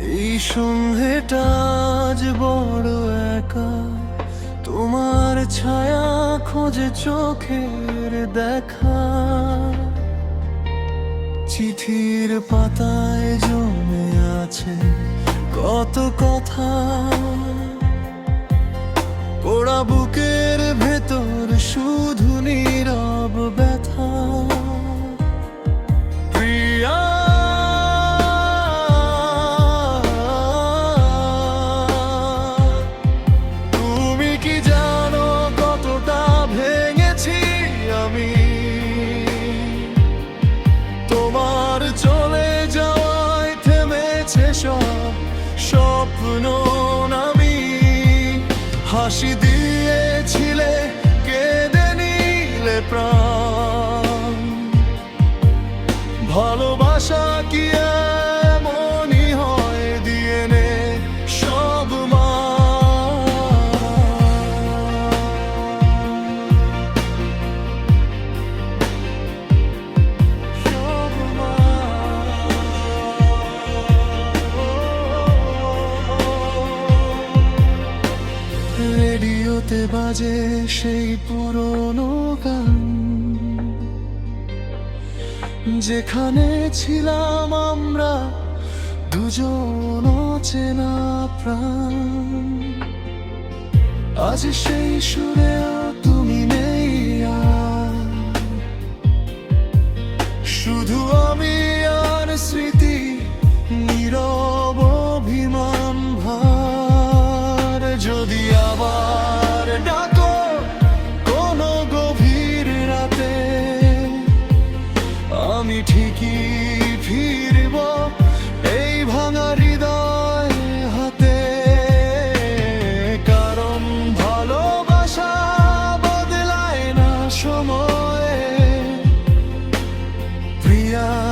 এই সন্ধেটা আজ বড় একা। তোমার চোখের দেখা। চিঠির পাতায় জমে আছে কত কথা। হাসি দিয়েছিলে কেঁদে নিলে প্রাণ। ভালোবাসা কি রেডিওতে বাজে সেই পুরনো গান। যেখানে ছিলাম আমরা দুজন চেনা প্রাণ। আজ সেই সুরেও freedom.